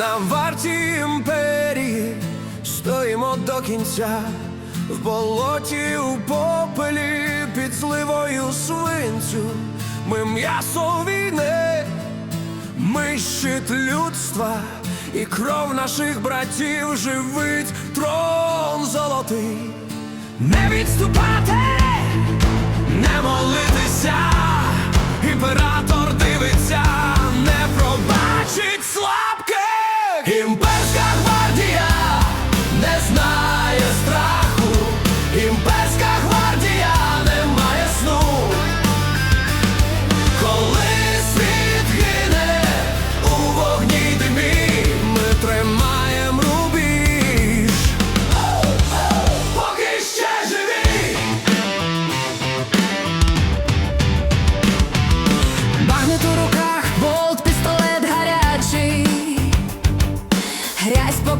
На варті імперії стоїмо до кінця, в болоті у попелі під зливою свинцю, ми м'ясо війни, ми щит людства, і кров наших братів живить трон золотий, не відступати. Імперська гвардія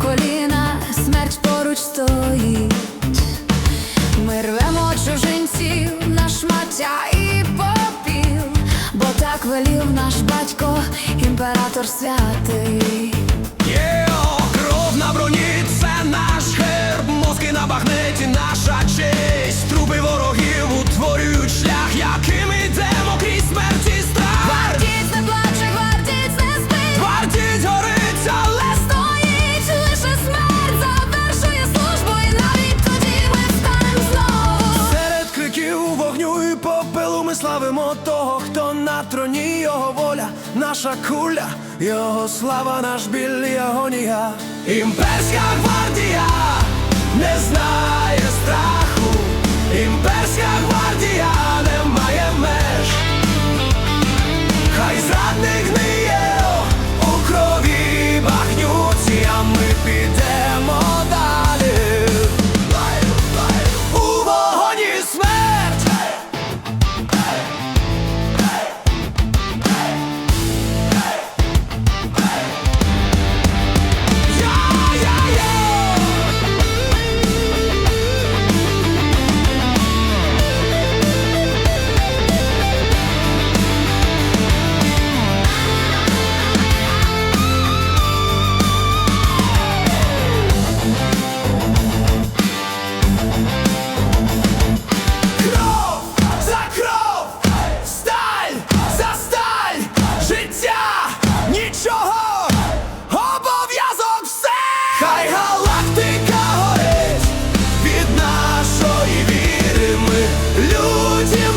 коліна, смерть поруч стоїть. Ми рвемо чужинців на шмаття і попіл, бо так велів наш батько, імператор святий. Ми славимо того, хто на троні його воля, наша куля, його слава, наш біль агонія. Імперська гвардія не знає гвардія людям.